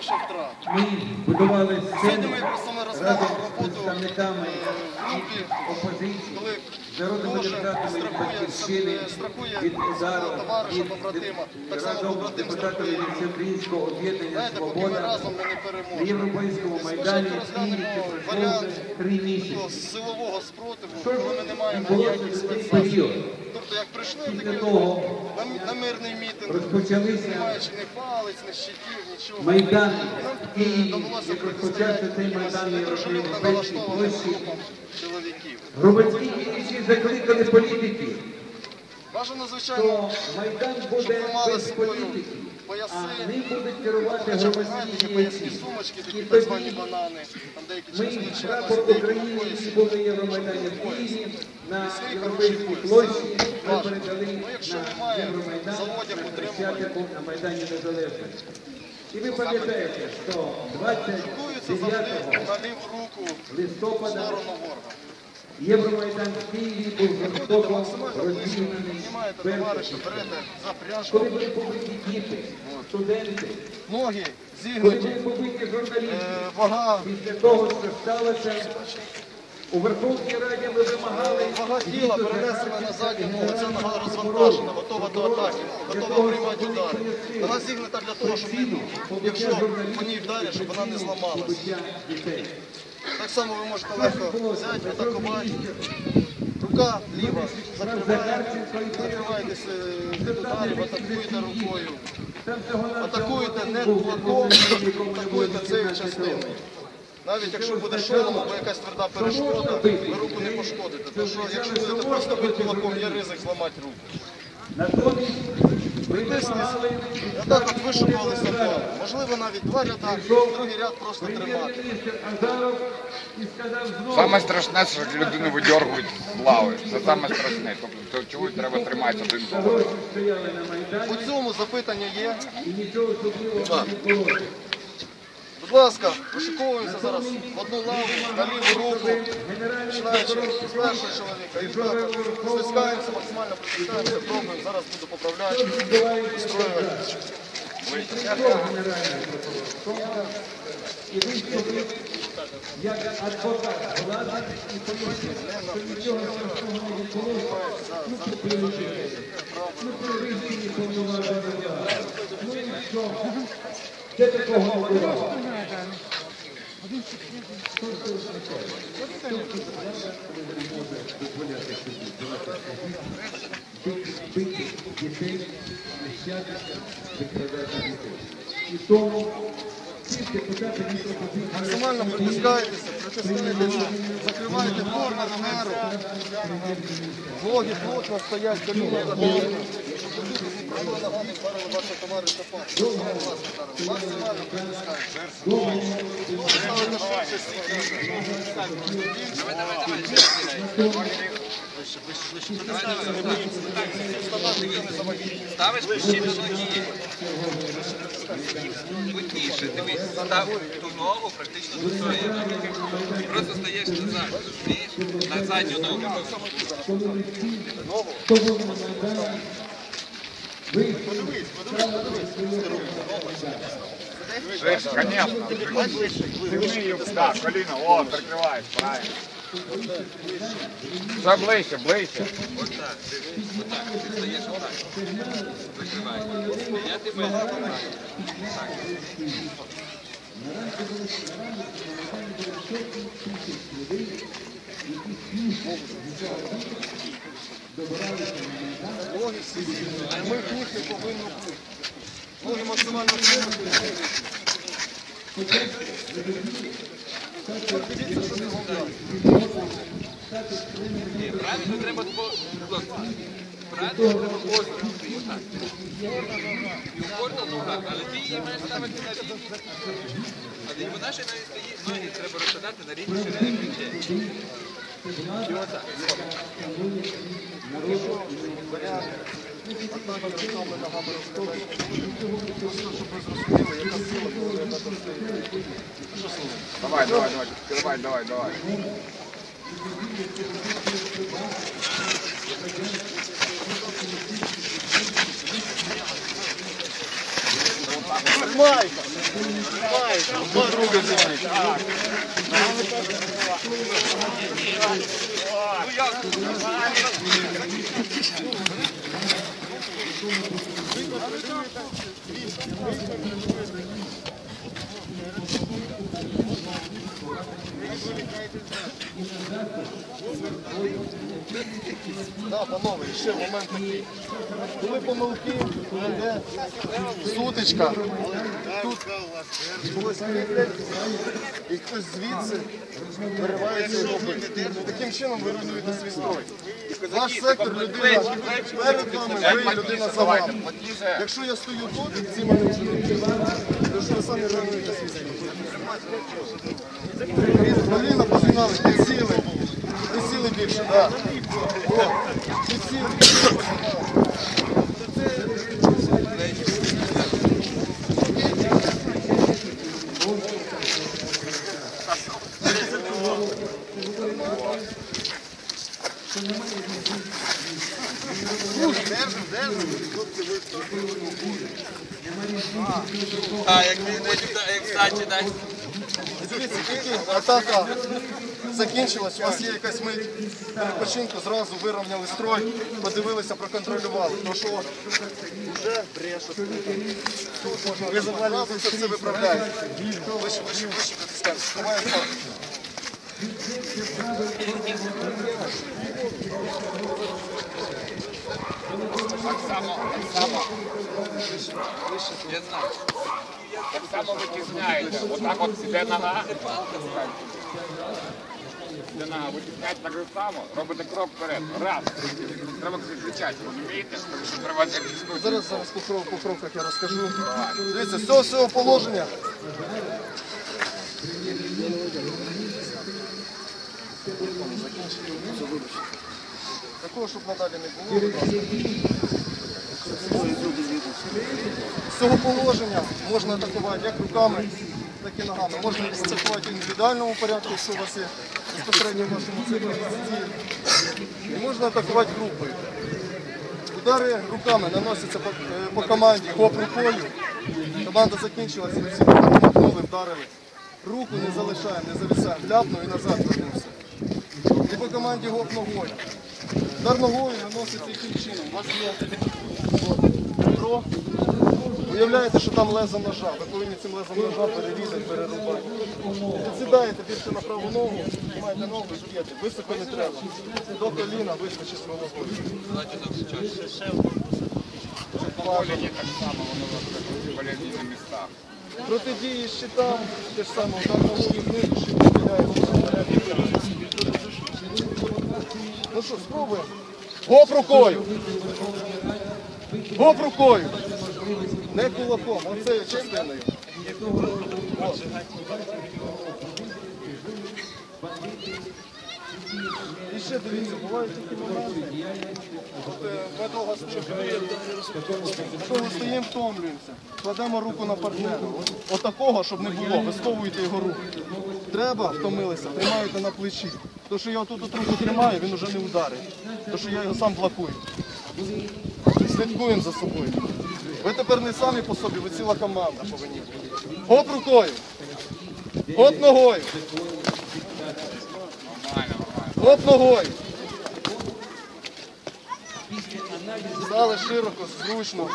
зазнавши втрат. Ми будували Сьогодні сцену ми просто ми разом з роботу представниками е, в групі, опозиції, коли від страхує, Батьківщини, страхує від удару, товариша, від- побратима, так само побратим страхує. від Всеукраїнського об'єднання «Свобода» на. Європейському майдані в варіант три місяці. силового спротиву, коли ми не маємо ніяких період? Тобто, як прийшли такі того, на, на мирний мітинг, Розпочалися не маючи ні палець, ні щитів, нічого. Майдан І довелося як розпочався цей майдан на недружелюбно налаштованим площі. групам чоловіків. Громадські діячі закликали політиків, Бажано, звичайно, щоб ви мали без з собою пояси, а ним будуть керувати громадські сумочки, такі так звані банани, там деякі ми прапор України, який Євромайдані в Києві, на Європейській площі, ми передали Ну, якщо на Євромайдан, на утримування. Хрещатику, на Майдані Незалежності. І ви пам'ятаєте, що Шикуються завжди 29 руку листопада. Євромайдан в Києві був жорстоко розділений за. Коли були побиті діти, студенти, Ноги зігнуті, е, вага, після того, що сталося, у Верховній Раді ми вимагали вага тіла перенесена на задню ногу, ця нога розвантажена, готова до атаки, готова приймати удари. Вона зігнута для того, щоб якщо по ній вдарять, щоб вона не зламалась. Так само ви можете легко взяти, атакувати. Рука ліва закриває, атакуєте рукою. Атакуєте не кулаком, атакуєте цією частиною. Навіть якщо буде шолом або якась тверда перешкода, ви руку не пошкодите. Тому що якщо будете просто бити кулаком, є ризик зламати руку. Ви так от вишукувалися план. Можливо, навіть два ряда, другий ряд просто тримати. Саме страшне, що людину видергують з лави. Це саме страшне. Тобто чого треба тримати один за У цьому запитання є. і нічого особливого не відбулося. Будь ласка, вишиковуємося зараз в одну лаву, на ліву руку, починаючи з першого чоловіка. І так, стискаємося, максимально притискаємося, пробуємо. Зараз буду поправляти, строювати. І як адвокат, влади і поліції, що нічого не відбулося, ну припинити. Ну привищені повноваження. Ну і що? Де такого не було? Бити дітей, тому Максимально притискаєтеся, притискаєтеся, закриваєте горло нагеру. Ноги плотно стоять, коліна вашого. Максимально притискаєте. Ставите ширше стійте. Ставиш ноги. Плотніше, дивись, став ту ногу практично до своєї ноги. Просто стаєш назад, розумієш? На задню ногу. Ширше, звісно. Прямий, так, коліно, о, прикриваєш, правильно. Все ближче, ближче. Отак, дивись, отак. Ти стаєш отак. Закривай. Я тебе закриваю. Всі Прямих ніг не повинно бути. Ноги максимально прямі. Правильно треба. Правильно треба кожну. Отак. І в але ти її маєш ставити на рівні. Але вона ще навіть ноги треба розкладати на рівні ширини плечей. І отак. Давай, давай, давай, давай, давай, давай. Знімайте. Знімайте. Друг друга Thank you. Да, панове, ще момент такий. Були помилки, де сутичка. Тут і хтось звідси виривається і робить. Таким чином ви руйнуєте свій строй. Ваш сектор людина перед вами, ви людина за вами. Якщо я стою тут, ці не то що ви самі руйнуєте свій строй. Коліна позинали, підсіли. Підсіли більше, так. Підсіли більше. А, як ти як здачі дасть. Атака закінчилась, у вас є якась мить перепочинку, зразу вирівняли строй, подивилися, проконтролювали. То що вже брешуть. Ви завалюєте, це все виправляєте. Вище, вище, вище, притискаємо. Сховаємо факт. Я знаю. Так само витісняєте. Отак от іде нога. Іде нога, витісняєте так само, робите крок вперед. Раз. Треба кричати, розумієте? Треба це. Зараз зараз по кров- по я розкажу. Дивіться, з цього всього положення. Такого, щоб надалі не було. З цього положення можна атакувати як руками, так і ногами. Можна атакувати в індивідуальному порядку, якщо у вас є безпосередньо в вашому циклі. І можна атакувати групою. Удари руками наносяться по, е, по команді гоп рукою. Команда закінчилася, всі махнули, вдарили. Руку не залишаємо, не зависаємо, ляпнув і назад вернувся. І по команді гоп ногою. Удар ногою наноситься яким чином. У вас є от. Уявляєте, що там лезо ножа. Ви повинні цим лезом ножа перерізати, перерубати. Підсідаєте більше на праву ногу, маєте ногу, жуєте. Високо не треба. До коліна вискочить з головою. Коліні так само, воно розкажуть болезні на містах. Протидії щитам, те ж саме, удар ногою знизу, щит вперед. Ну що, спробуємо. Гоп рукою. Гоп рукою. Не кулаком, оцею частиною. От. І ще дивіться, бувають такі моменти. Е, Ми довго стоїмо, довго стоїмо, втомлюємося. Кладемо руку на партнера. От- Отакого, щоб не було, висковуєте його руку. Треба, втомилися, тримаєте на плечі. То, що я тут руку тримаю, він вже не ударить. То, що я його сам блокую. Слідкуємо за собою. Ви тепер не самі по собі, ви ціла команда повинні. Гоп рукою. Гоп ногою. Нормально. Ногою. Стали широко, зручно.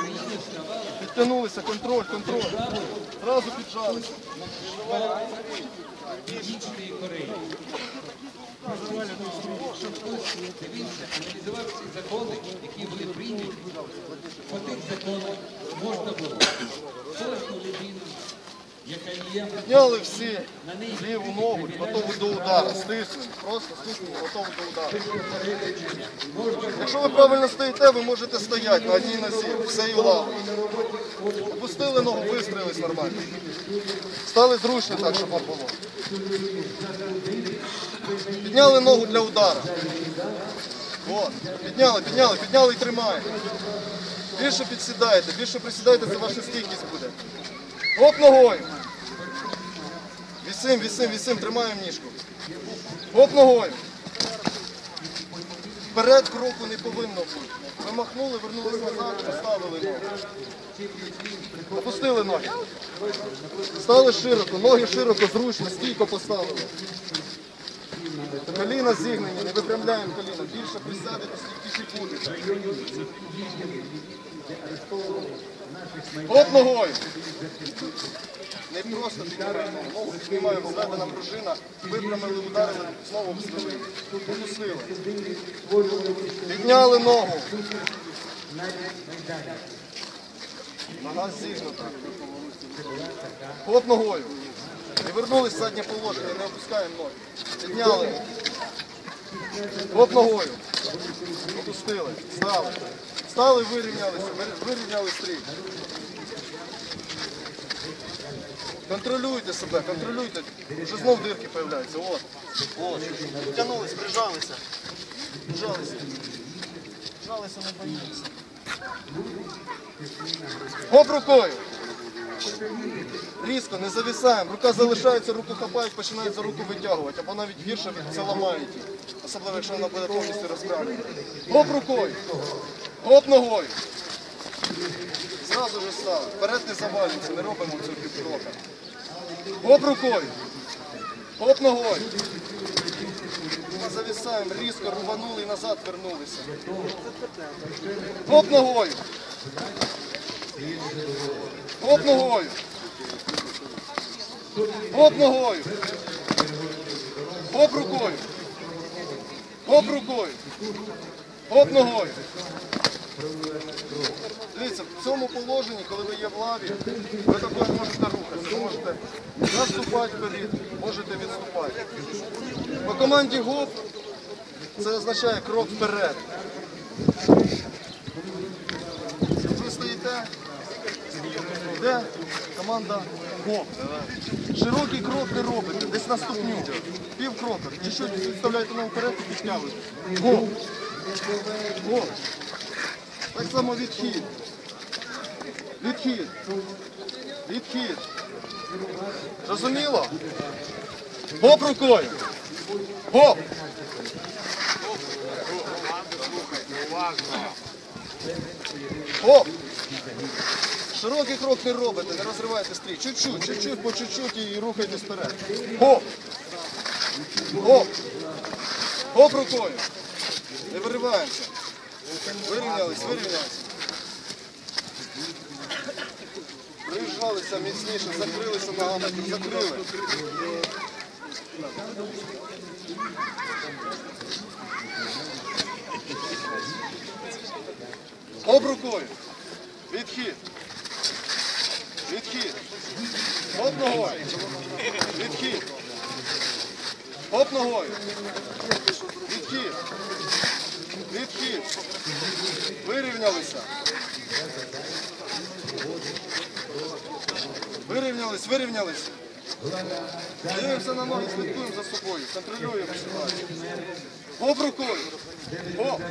Підтягнулися, контроль, контроль. Зразу піджалися. Аналізував ці закони, які були прийняті, по тих законах можна було. Кожну людину, Підняли всі ліву ногу, готові до удару. Стиснули, просто стиснули, готові до удару. Якщо ви правильно стоїте, ви можете стояти на одній нозі, всею лавою. Опустили ногу, вистрілились нормально. Стали зручно так, щоб вам було. Підняли ногу для удару. От. Підняли, підняли, підняли і тримаєте. Більше підсідаєте, більше присідаєте, це ваша стійкість буде. Гоп ногою. Вісим, вісим, вісим, тримаємо ніжку. Гоп ногою. Вперед кроку не повинно бути. Ви махнули, вернулись назад, поставили ноги. Опустили ноги. Стали широко, ноги широко, зручно, стійко поставили. Коліна зігнені, не випрямляємо коліна. Більше присядете, стійкіші будете. Оп ногою. Не просто піднімаємо, ногу піднімаємо, зведена пружина, випрямили, ударили, знову встали. Опустили. Підняли ногу. Нога зігнута. Хоп ногою. І вернулись в заднє положення, не опускаємо ноги. Підняли. Хоп ногою. Опустили. Стали. Стали, вирівнялися, вир- вирівняли стрій. Контролюйте себе, контролюйте. Вже знов дирки з'являються. От. От. Тянулись, прижалися. Прижалися. Прижалися, не боїмося. Хоп рукою. Різко, не зависаємо. Рука залишається, руку хапають, починають за руку витягувати. Або навіть гірше це ламають. Особливо, якщо вона буде повністю розправлена. Хоп рукою. Хоп ногою. Зразу ж стали. Вперед не завалюємося, не робимо цього півкрока. Хоп рукою. Хоп ногою. Не зависаємо, різко рванули і назад вернулися. Хоп ногою. Хоп ногою. Хоп ногою. Хоп рукою. Хоп рукою. Хоп ногою. Дивіться, в цьому положенні, коли ви є в лаві, ви також можете рухатися, можете наступати вперед, можете відступати. По команді ГОП це означає крок вперед. Ви стоїте, де команда ГОП. Широкий крок не робите, десь на ступню, пів крока. Чуть-чуть відставляєте нам вперед і підтягуєте. ГОП. ГОП. Так само відхід. Відхід. Відхід. Зрозуміло? Гоп рукою. Гоп. Гоп. Широкий крок не робите, не розривайте стрій. Чуть-чуть, чуть-чуть, по чуть-чуть і рухайтесь вперед. Гоп. Гоп. Гоп рукою. Не вириваємося. Вирівнялись, вирівнялись. Прижалися міцніше, закрилися ногами, закрили. Об рукою. Відхід. Відхід. Оп ногою. Відхід. Оп ногою. Відхід. Відхід. Вирівнялися. Вирівнялись, вирівнялись. Дивимося на ноги, слідкуємо за собою, контролюємо ситуацію. Оп рукою. Оп.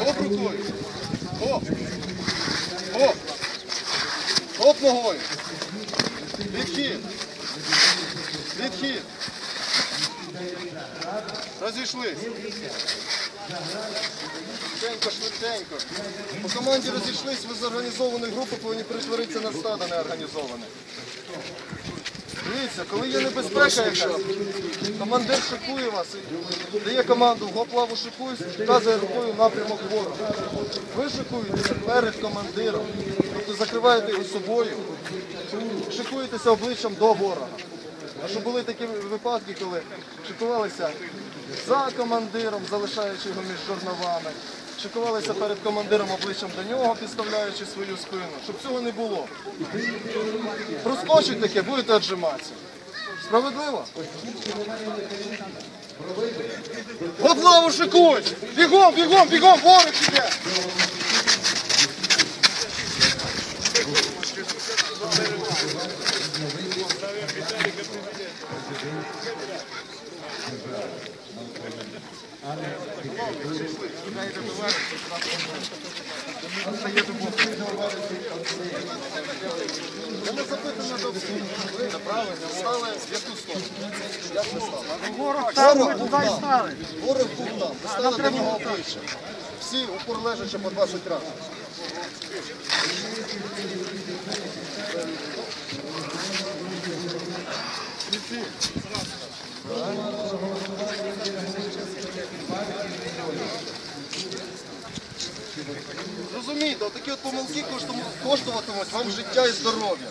Оп рукою. Оп. Оп. Оп ногою. Відхід. Відхід. Розійшлись. Швиденько, швиденько. По команді розійшлись, ви з організованої групи повинні перетворитися на стадо неорганізоване. Дивіться, коли є небезпека якась, командир шикує вас, дає команду гоплаву шикуюсь, вказує рукою напрямок ворога. Ви шикуєтеся перед командиром, тобто закриваєте його собою, шикуєтеся обличчям до ворога. А що були такі випадки, коли шикувалися за командиром, залишаючи його між жорновами, шикувалися перед командиром обличчям до нього, підставляючи свою спину, щоб цього не було. Проскочить таке, будете отжиматися. Справедливо? От лаву шикують! Бігом, бігом, бігом, ворог іде! Мене до. Ви. Стали в яку сторону? Як ви стали? Ворог там, ми туди стали. Ворог був там. Ви стали до нього обличчя. Всі упор лежачи по 20 разів. Розумієте, отакі от помилки коштуватимуть- вам життя і здоров'я.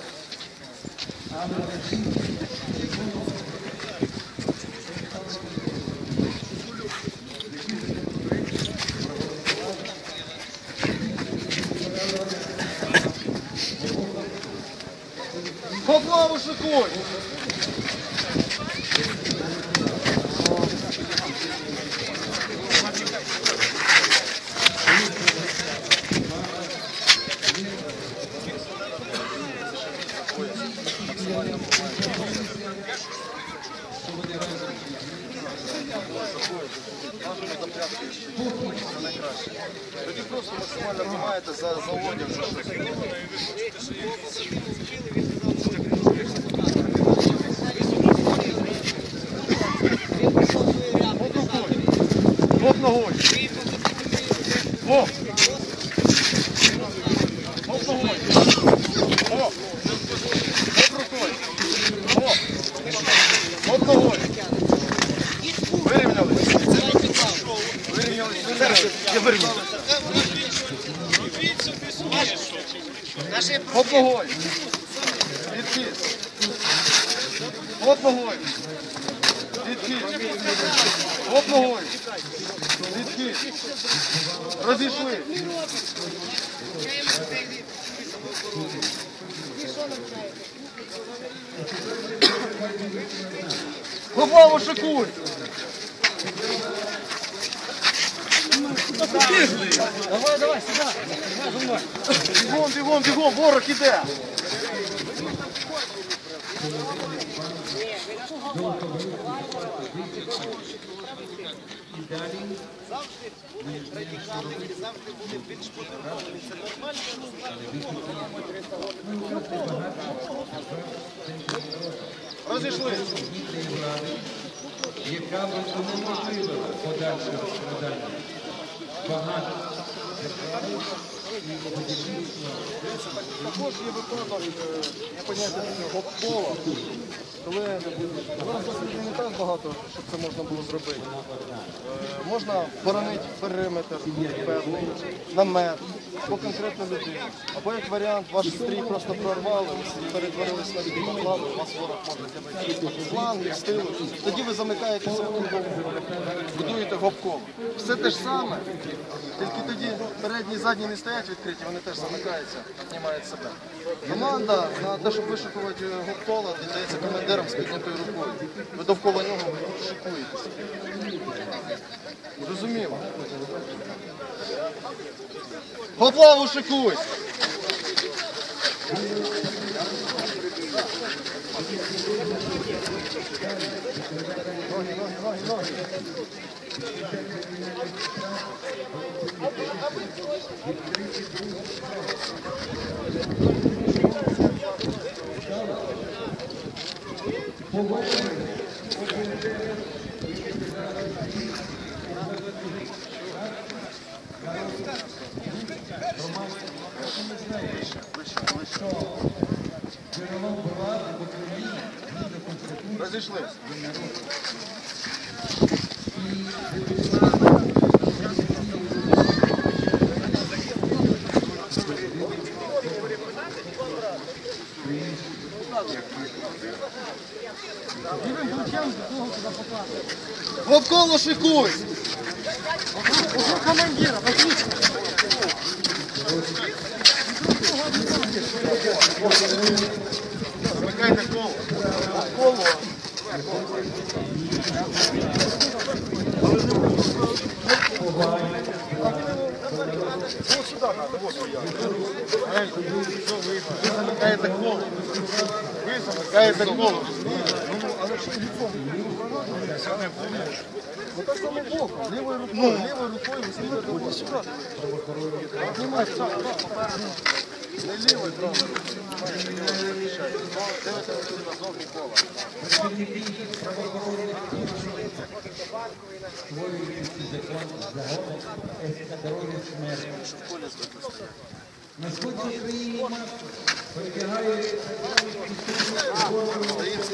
Поплаву шикуй! Тоді просто максимально тримаєте за, за одяг. за щось. Оп ногой. Оп. Оп ногой. Оп. Оп рукой. Оп. Оп ногой. Вирівнялись. Вирівнялись. Вирівнялись. Я вирівнялись. Оп ногой. Відкис. Оп ногой. Відкис. Оп ногой. Відкис. Розійшли. Давай, давай, сюди. Бігом, бігом, бігом, ворог іде. Розійшлись. яка би унеможливила подальше розкрадання. Багато Також є випадок е, є поняття зараз не так багато, щоб це можна було зробити. Е, Можна боронити периметр певний, намет по конкретну людину. Або як варіант, ваш стрій просто прорвали, ви перетворились на відеоплану, у вас ворог може з'явитися флангів, з. Тоді ви замикаєтеся кругом, будуєте гоп-коло. Все те ж саме, тільки тоді передні і задні не стоять відкриті, вони теж замикаються, знімають себе. Команда на те, щоб вишикувати гоптола, віддається командирам з піднятою рукою. Ви довкола нього шикуєтеся. Зрозуміло. Гоплаву шикуй! Ноги, ноги, ноги, ноги. Розійшлись. Вовколо шикуй! Командира, возьмите. Замикайте коло. Коло. Вот сюда надо, вот сюда. Вы замыкаете коло. Вы замыкаете коло. Ну, оно что, лицом? Ну так само левой рукой, левой рукой следуете вот сюда. Поднимайте, так, так, попереду. Не лівою, правою рукою. Знаєте, я вас захищаю. Дивитися тут на зовні кола. створюють закон загони ескадрони смерті. На сході України перебігає Стоїть,